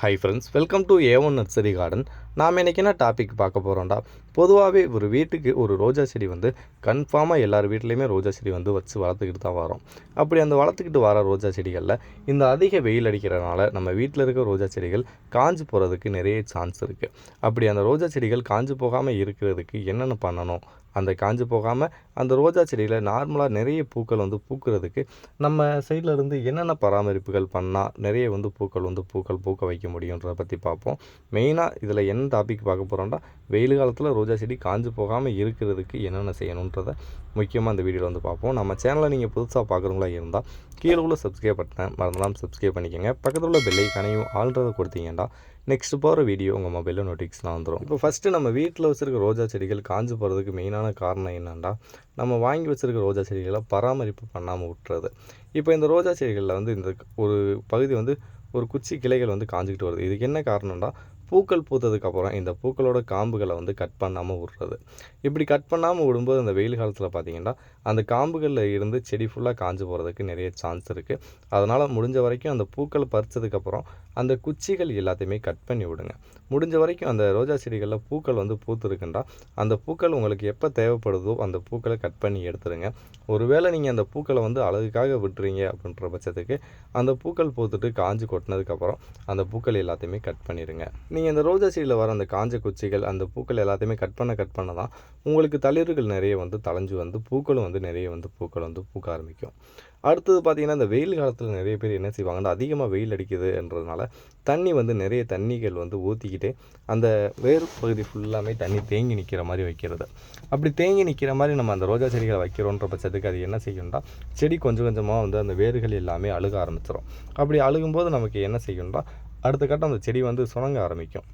Hi friends welcome to A one nursery garden நாம் இன்றைக்கி என்ன டாபிக் பார்க்க போகிறோம்டா பொதுவாகவே ஒரு வீட்டுக்கு ஒரு ரோஜா செடி வந்து கன்ஃபார்மாக எல்லார் வீட்லேயுமே ரோஜா செடி வந்து வச்சு வளர்த்துக்கிட்டு தான் வரோம். அப்படி அந்த வளர்த்துக்கிட்டு வர ரோஜா செடிகளில் இந்த அதிக வெயில் அடிக்கிறனால நம்ம வீட்டில் இருக்க ரோஜா செடிகள் காஞ்சு போகிறதுக்கு நிறைய சான்ஸ் இருக்குது அப்படி அந்த ரோஜா செடிகள் காஞ்சு போகாமல் இருக்கிறதுக்கு என்னென்ன பண்ணணும்? அந்த காஞ்சு போகாமல் அந்த ரோஜா செடியில் நார்மலாக நிறைய பூக்கள் வந்து பூக்கிறதுக்கு நம்ம சைடில் இருந்து என்னென்ன பராமரிப்புகள் பண்ணால் நிறைய வந்து பூக்கள் வந்து பூக்கள் பூக்க வைக்க முடியுன்றதை பற்றி பார்ப்போம். மெயினாக இதில் என்ன டாபிக் பார்க்க போகிறோம்னா வெயில் காலத்தில் ரோஜா செடி காஞ்சு போகாமல் இருக்கிறதுக்கு என்னென்ன செய்யணுன்றதை முக்கியமாக அந்த வீடியோவில் வந்து பார்ப்போம். நம்ம சேனலை நீங்கள் புதுசாக பார்க்குறவங்களா இருந்தால் கீழே உள்ள சப்ஸ்கிரைப் பட்டனை மறந்துலாம் சப்ஸ்கிரைப் பண்ணிக்கோங்க. பக்கத்தில் உள்ள பெல்லைக்கானையும் ஆள்றதை கொடுத்தீங்கன்னா நெக்ஸ்ட் போகிற வீடியோ உங்கள் மொபைலில் நோட்டிஃபிக்ஸ்லாம் வந்துடும் இப்போ ஃபஸ்ட்டு நம்ம வீட்டில் வச்சுருக்க ரோஜா செடிகள் காஞ்சு போகிறதுக்கு மெயினான காரணம் என்னென்னா நம்ம வாங்கி வச்சுருக்க ரோஜா செடிகளை பராமரிப்பு பண்ணாமல் விட்டுறது. இப்போ இந்த ரோஜா செடிகளில் வந்து இந்த ஒரு பகுதி வந்து ஒரு குச்சி கிளைகள் வந்து காஞ்சிக்கிட்டு வருது. இதுக்கு என்ன காரணம்னா பூக்கள் பூத்ததுக்கப்புறம் இந்த பூக்களோட காம்புகளை வந்து கட் பண்ணாமல் விட்றது. இப்படி கட் பண்ணாமல் விடும்போது அந்த வெயில் காலத்தில் பார்த்தீங்கன்னா அந்த காம்புகளில் இருந்து செடி ஃபுல்லாக காஞ்சு போகிறதுக்கு நிறைய சான்ஸ் இருக்குது அதனால் முடிஞ்ச வரைக்கும் அந்த பூக்கள் பறித்ததுக்கப்புறம் அந்த குச்சிகள் எல்லாத்தையுமே கட் பண்ணி விடுங்க. முடிஞ்ச வரைக்கும் அந்த ரோஜா செடிகளில் பூக்கள் வந்து பூத்துருக்குண்டா அந்த பூக்கள் உங்களுக்கு எப்போ தேவைப்படுதோ அந்த பூக்களை கட் பண்ணி எடுத்துருங்க. ஒருவேளை நீங்கள் அந்த பூக்களை வந்து அழகுக்காக விட்டுறீங்க அப்படின்ற பட்சத்துக்கு அந்த பூக்கள் பூத்துட்டு காஞ்சு கொட்டினதுக்கப்புறம் அந்த பூக்கள் எல்லாத்தையுமே கட் பண்ணிடுங்க நீங்கள் இந்த ரோஜா செடியில் வர அந்த காஞ்ச குச்சிகள் அந்த பூக்கள் எல்லாத்தையுமே கட் பண்ண கட் பண்ண தான் உங்களுக்கு தளிர்கள் நிறைய வந்து தளைஞ்சு வந்து பூக்களும் வந்து நிறைய வந்து பூக்கள் வந்து பூக்க ஆரம்பிக்கும். அடுத்தது பார்த்திங்கன்னா இந்த வெயில் காலத்தில் நிறைய பேர் என்ன செய்வாங்கன்னா அதிகமாக வெயில் அடிக்குதுன்றதுனால தண்ணி வந்து நிறைய தண்ணிகள் வந்து ஊற்றிக்கிட்டே அந்த வேறு பகுதி ஃபுல்லாமே தண்ணி தேங்கி நிற்கிற மாதிரி வைக்கிறது. அப்படி தேங்கி நிற்கிற மாதிரி நம்ம அந்த ரோஜா செடிகளை வைக்கிறோன்ற பட்சத்துக்கு அது என்ன செய்யணும்னா செடி கொஞ்சம் கொஞ்சமாக வந்து அந்த வேர்கள் எல்லாமே அழுக ஆரம்பிச்சிடும் அப்படி அழுகும்போது நமக்கு என்ன செய்யணும்னா அடுத்த கட்டம் அந்த செடி வந்து சுணங்க ஆரம்பிக்கும்.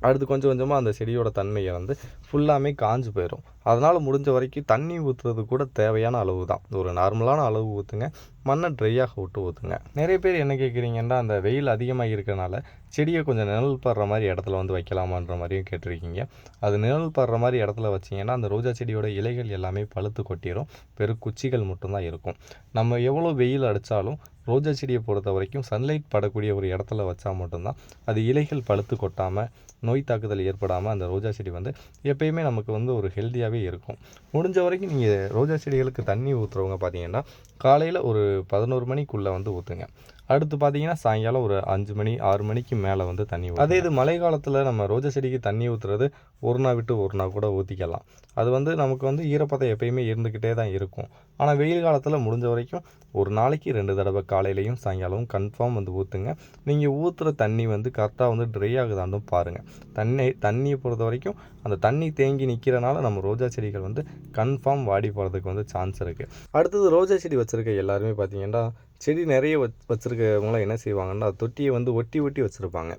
அடுத்து கொஞ்சம் கொஞ்சமாக அந்த செடியோட தன்மையை வந்து ஃபுல்லாமே காஞ்சு போயிடும் அதனால் முடிஞ்ச வரைக்கும் தண்ணி ஊற்றுறது கூட தேவையான அளவு தான் ஒரு நார்மலான அளவு ஊற்றுங்க மண்ணை ட்ரையாக விட்டு ஊற்றுங்க நிறைய பேர் என்ன கேட்குறீங்கன்னா அந்த வெயில் அதிகமாக இருக்கிறனால செடியை கொஞ்சம் நிழல் படுற மாதிரி இடத்துல வந்து வைக்கலாமான்ற மாதிரியும் கேட்டிருக்கீங்க. அது நிழல் படுற மாதிரி இடத்துல வச்சிங்கன்னா அந்த ரோஜா செடியோட இலைகள் எல்லாமே பழுத்து கொட்டிடும் வெறும் குச்சிகள் மட்டும்தான் இருக்கும். நம்ம எவ்வளோ வெயில் அடித்தாலும் ரோஜா செடியை பொறுத்த வரைக்கும் சன்லைட் படக்கூடிய ஒரு இடத்துல வச்சால் மட்டும்தான் அது இலைகள் பழுத்து கொட்டாமல் நோய் தாக்குதல் ஏற்படாமல் அந்த ரோஜா செடி வந்து எப்பயுமே நமக்கு வந்து ஒரு ஹெல்த்தியாக ஹெல்த்தியாகவே இருக்கும். முடிஞ்ச வரைக்கும் நீங்கள் ரோஜா செடிகளுக்கு தண்ணி ஊற்றுறவங்க பார்த்தீங்கன்னா காலையில் ஒரு பதினோரு மணிக்குள்ளே வந்து ஊற்றுங்க அடுத்து பார்த்தீங்கன்னா சாயங்காலம் ஒரு அஞ்சு மணி ஆறு மணிக்கு மேலே வந்து தண்ணி அதே இது மழை காலத்தில் நம்ம ரோஜா செடிக்கு தண்ணி ஊற்றுறது ஒரு நாள் விட்டு ஒரு நாள் கூட ஊற்றிக்கலாம் அது வந்து நமக்கு வந்து ஈரப்பதம் எப்பயுமே இருந்துக்கிட்டே தான் இருக்கும். ஆனால் வெயில் காலத்தில் முடிஞ்ச வரைக்கும் ஒரு நாளைக்கு ரெண்டு தடவை காலையிலையும் சாயங்காலமும் கன்ஃபார்ம் வந்து ஊற்றுங்க நீங்கள் ஊற்றுற தண்ணி வந்து கரெக்டாக வந்து ட்ரை ஆகுதாண்டும் பாருங்கள் தண்ணி தண்ணியை பொறுத்த வரைக்கும் அந்த தண்ணி தேங்கி நிற்கிறனால நம்ம ரோஜா செடிகள் வந்து கன்ஃபார்ம் வாடி போகிறதுக்கு வந்து சான்ஸ் இருக்குது அடுத்தது ரோஜா செடி வச்சுருக்க எல்லாருமே பார்த்தீங்கன்னா செடி நிறைய வச் வச்சுருக்கவங்களாம் என்ன செய்வாங்கன்னா தொட்டியை வந்து ஒட்டி ஒட்டி வச்சுருப்பாங்க.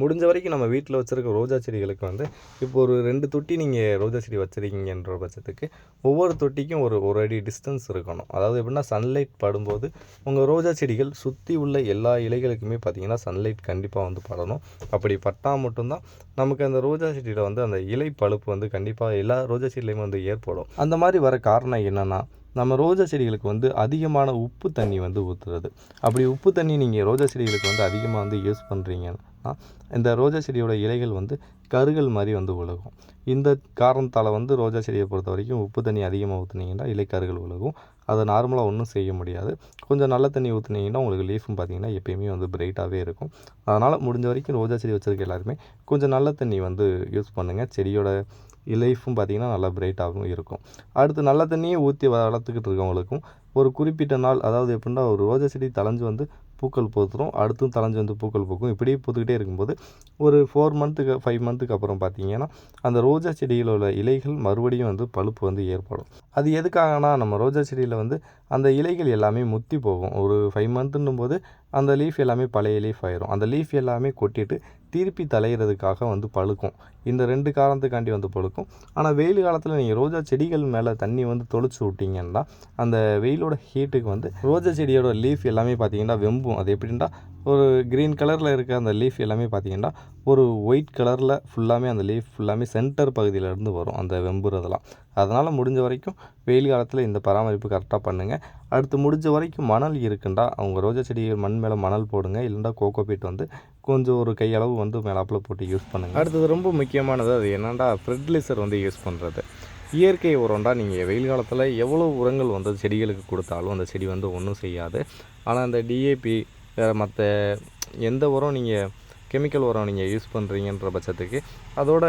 முடிஞ்ச வரைக்கும் நம்ம வீட்டில் வச்சுருக்க ரோஜா செடிகளுக்கு வந்து இப்போ ஒரு ரெண்டு தொட்டி நீங்கள் ரோஜா செடி வச்சுருக்கீங்கன்ற பட்சத்துக்கு ஒவ்வொரு தொட்டிக்கும் ஒரு ஒரு அடி டிஸ்டன்ஸ் இருக்கணும். அதாவது எப்படின்னா சன்லைட் படும்போது உங்கள் ரோஜா செடிகள் சுற்றி உள்ள எல்லா இலைகளுக்குமே பார்த்திங்கன்னா சன்லைட் கண்டிப்பாக வந்து படணும். அப்படி பட்டால் மட்டும்தான் நமக்கு அந்த ரோஜா செடியில் வந்து அந்த இலை பழுப்பு வந்து கண்டிப்பாக எல்லா ரோஜா செடியிலையுமே வந்து ஏற்படும். அந்த மாதிரி வர காரணம் என்னென்னா நம்ம ரோஜா செடிகளுக்கு வந்து அதிகமான உப்பு தண்ணி வந்து ஊற்றுறது அப்படி உப்பு தண்ணி நீங்கள் ரோஜா செடிகளுக்கு வந்து அதிகமாக வந்து யூஸ் பண்ணுறீங்கன்னா இந்த ரோஜா செடியோட இலைகள் வந்து கருகள் மாதிரி வந்து உலகும். இந்த காரணத்தால் வந்து ரோஜா செடியை பொறுத்த வரைக்கும் உப்பு தண்ணி அதிகமாக ஊற்றுனீங்கன்னா இலைக்கருகள் விலகும் அதை நார்மலாக ஒன்றும் செய்ய முடியாது. கொஞ்சம் நல்ல தண்ணி ஊற்றுனீங்கன்னா உங்களுக்கு லீஃபும் பார்த்தீங்கன்னா எப்பயுமே வந்து பிரைட்டாகவே இருக்கும். அதனால் முடிஞ்ச வரைக்கும் ரோஜா செடி வச்சுருக்க எல்லாருமே கொஞ்சம் நல்ல தண்ணி வந்து யூஸ் பண்ணுங்கள் செடியோட லைஃப்பும் பார்த்திங்கன்னா நல்லா பிரைட்டாகவும் இருக்கும். அடுத்து நல்ல தண்ணியை ஊற்றி வளர்த்துக்கிட்டு இருக்கவங்களுக்கும் ஒரு குறிப்பிட்ட நாள் அதாவது எப்படின்னா ஒரு ரோஜா செடி தளைஞ்சு வந்து பூக்கள் பூத்துரும் அடுத்தும் தளைஞ்சு வந்து பூக்கள் பூக்கும். இப்படியே பூத்துக்கிட்டே இருக்கும்போது ஒரு ஃபோர் மந்த்துக்கு ஃபைவ் மந்த்துக்கு அப்புறம் பார்த்தீங்கன்னா அந்த ரோஜா செடியில் உள்ள இலைகள் மறுபடியும் வந்து பழுப்பு வந்து ஏற்படும். அது எதுக்காகனா நம்ம ரோஜா செடியில் வந்து அந்த இலைகள் எல்லாமே முத்தி போகும். ஒரு ஃபைவ் மந்த்துன்னும் போது அந்த லீஃப் எல்லாமே பழைய லீஃப் ஆயிரும். அந்த லீஃப் எல்லாமே கொட்டிட்டு திருப்பி தலையிறதுக்காக வந்து பழுக்கும். இந்த ரெண்டு காரணத்துக்காண்டி வந்து பழுக்கும். ஆனால் வெயில் காலத்தில் நீங்கள் ரோஜா செடிகள் மேலே தண்ணி வந்து தொளிச்சு விட்டீங்கன்னா அந்த வெயிலோட ஹீட்டுக்கு வந்து ரோஜா செடியோட லீஃப் எல்லாமே பார்த்தீங்கன்னா வெம்பும். அது எப்படின்னா ஒரு க்ரீன் கலரில் இருக்க அந்த லீஃப் எல்லாமே பார்த்தீங்கன்னா ஒரு ஒயிட் கலரில் ஃபுல்லாமே அந்த லீஃப் ஃபுல்லாமே சென்டர் பகுதியிலேருந்து வரும் அந்த வெம்புறதெல்லாம். அதனால் முடிஞ்ச வரைக்கும் வெயில் காலத்தில் இந்த பராமரிப்பு கரெக்டாக பண்ணுங்கள் அடுத்து முடிஞ்ச வரைக்கும் மணல் இருக்குண்டா அவங்க ரோஜா செடி மண் மேலே மணல் போடுங்க இல்லைண்டா கோகோ பீட் வந்து கொஞ்சம் ஒரு கையளவு வந்து மேலாப்பில் போட்டு யூஸ் பண்ணுங்கள் அடுத்தது ரொம்ப முக்கியமானது அது என்னென்னா ஃபெர்டிலைசர் வந்து யூஸ் பண்ணுறது இயற்கை உரம்டா நீங்கள் வெயில் காலத்தில் எவ்வளோ உரங்கள் வந்து செடிகளுக்கு கொடுத்தாலும் அந்த செடி வந்து ஒன்றும் செய்யாது. ஆனால் அந்த டிஏபி வேறு மற்ற எந்த உரம் நீங்கள் கெமிக்கல் உரம் நீங்கள் யூஸ் பண்ணுறீங்கன்ற பட்சத்துக்கு அதோட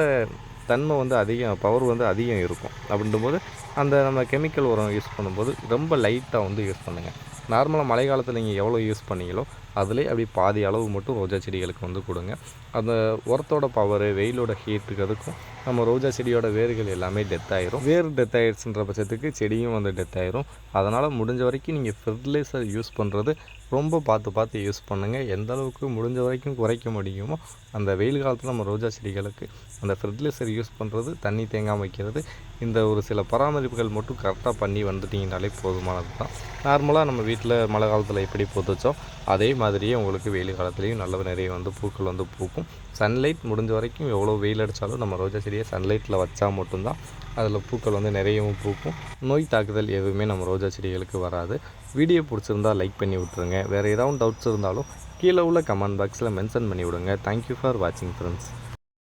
தன்மை வந்து அதிகம் பவர் வந்து அதிகம் இருக்கும். அப்படின்னும்போது அந்த நம்ம கெமிக்கல் உரம் யூஸ் பண்ணும்போது ரொம்ப லைட்டாக வந்து யூஸ் பண்ணுங்கள் நார்மலாக மழை காலத்தில் நீங்கள் எவ்வளோ யூஸ் பண்ணீங்களோ அதிலே அப்படி பாதி அளவு மட்டும் ரோஜா செடிகளுக்கு வந்து கொடுங்க. அந்த உரத்தோட பவரு வெயிலோட ஹீட்டுக்கு அதுக்கும் நம்ம ரோஜா செடியோட வேர்கள் எல்லாமே டெத் ஆயிரும். வேர் டெத் ஆயிடுச்சுன்ற பட்சத்துக்கு செடியும் வந்து டெத் ஆயிரும். அதனால் முடிஞ்ச வரைக்கும் நீங்கள் ஃபெர்டிலைசர் யூஸ் பண்ணுறது ரொம்ப பார்த்து பார்த்து யூஸ் பண்ணுங்கள் எந்த அளவுக்கு முடிஞ்ச வரைக்கும் குறைக்க முடியுமோ அந்த வெயில் காலத்தில் நம்ம ரோஜா செடிகளுக்கு அந்த ஃபெர்டிலைசர் யூஸ் பண்ணுறது தண்ணி தேங்காமல் வைக்கிறது இந்த ஒரு சில பராமரிப்புகள் மட்டும் கரெக்டாக பண்ணி வந்துட்டிங்கனாலே போதுமானது தான். நார்மலாக நம்ம வீட்டில் மழை காலத்தில் எப்படி பூத்துச்சோ அதே மாதிரியே உங்களுக்கு வெயில் காலத்துலேயும் நல்ல நிறைய வந்து பூக்கள் வந்து பூக்கும். சன்லைட் முடிஞ்ச வரைக்கும் எவ்வளோ வெயில் அடித்தாலும் நம்ம ரோஜா செடியை சன்லைட்டில் வச்சால் மட்டும்தான் அதில் பூக்கள் வந்து நிறையவும் பூக்கும். நோய் தாக்குதல் எதுவுமே நம்ம ரோஜா செடிகளுக்கு வராது. வீடியோ பிடிச்சிருந்தா லைக் பண்ணி விட்ருங்க வேறு ஏதாவது டவுட்ஸ் இருந்தாலும் கீழே உள்ள கமெண்ட் பாக்ஸில் மென்ஷன் பண்ணி விடுங்க தேங்க்யூ ஃபார் வாட்சிங் ஃப்ரெண்ட்ஸ்